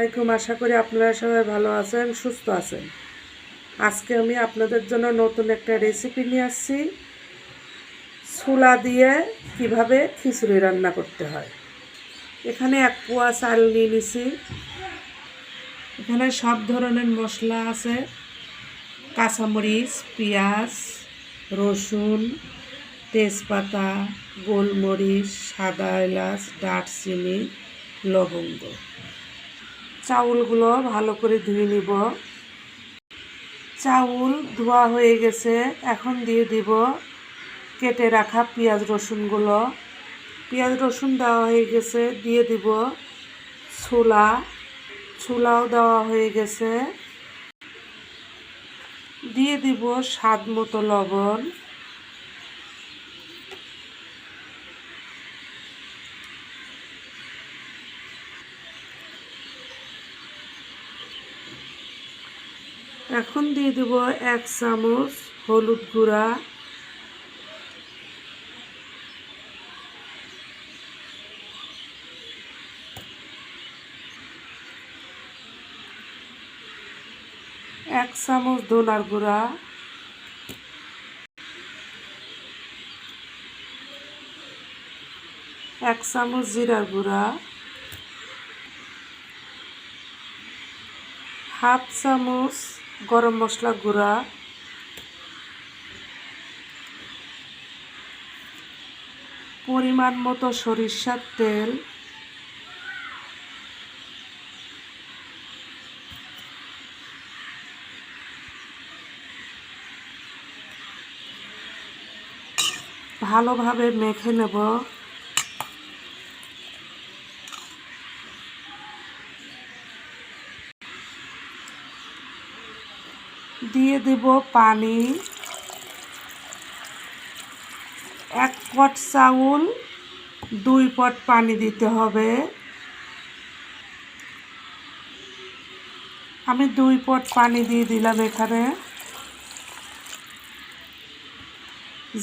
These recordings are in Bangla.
আলাইকুম। আশা করি আপনারা সবাই ভালো আছেন, সুস্থ আছেন। আজকে আমি আপনাদের জন্য নতুন একটা রেসিপি নিয়ে আসছি। ছোলা দিয়ে কীভাবে খিচুড়ি রান্না করতে হয়। এখানে এক পোয়া চাল নিয়ে নিছি। এখানে সব ধরনের মশলা আছে। কাঁচামরিচ, পেঁয়াজ, রসুন, তেজপাতা, গোলমরিচ, সাদা এলাচ, দারচিনি, লবঙ্গ। চাউলগুলো ভালো করে ধুয়ে নিব। চাউল ধোয়া হয়ে গেছে, এখন দিয়ে দিব কেটে রাখা পেঁয়াজ রসুনগুলো। পেঁয়াজ রসুন দেওয়া হয়ে গেছে, দিয়ে দিব ছোলা। ছোলাও দেওয়া হয়ে গেছে। দিয়ে দিব স্বাদ মতো লবণ। এখন দিয়ে দেব এক চামচ হলুদ গুঁড়া। এক চামচ ধনার গুঁড়া। এক চামচ জিরার গুঁড়া। হাফ চামচ গরম মশলা গুঁড়া। পরিমাণ মতো সরিষার তেল। ভালোভাবে মেখে নেব। দিয়ে দেব পানি। এক পট চাউল, দুই পট পানি দিতে হবে। আমি দুই পট পানি দিয়ে দিলাম এখানে।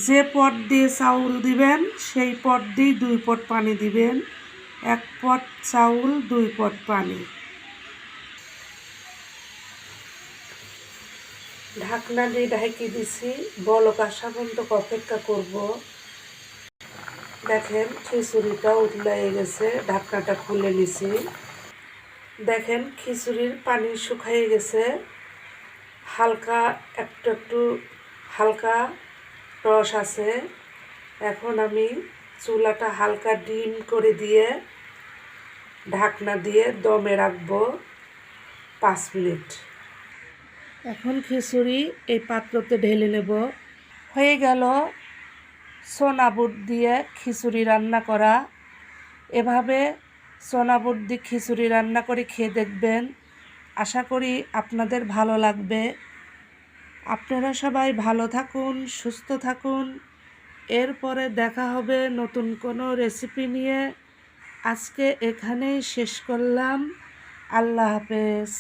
যে পট দিয়ে চাউল দিবেন, সেই পট দিয়ে দুই পট পানি দিবেন। এক পট চাউল, দুই পট পানি। ঢাকনা দিয়ে ঢাকি দিছি। বলক আসা পর্যন্ত অপেক্ষা করব। দেখেন খিচুড়িটা উতলাই গেছে, ঢাকনাটা খুলে নিছি। দেখেন খিচুড়ির পানি শুকাই গেছে। হালকা একটু একটু হালকা রস আছে। এখন আমি চুলাটা হালকা ডিম করে দিয়ে ঢাকনা দিয়ে দমে রাখব পাঁচ মিনিট। এখন খিচুড়ি এই পাত্রতে ঢেলে নেব। হয়ে গেল সোনা বুট দিয়ে খিচুড়ি রান্না করা। এভাবে সোনা বুট দিয়ে খিচুড়ি রান্না করে খেয়ে দেখবেন। আশা করি আপনাদের ভালো লাগবে। আপনারা সবাই ভালো থাকুন, সুস্থ থাকুন। এরপরে দেখা হবে নতুন কোনো রেসিপি নিয়ে। আজকে এখানেই শেষ করলাম। আল্লাহ হাফেজ।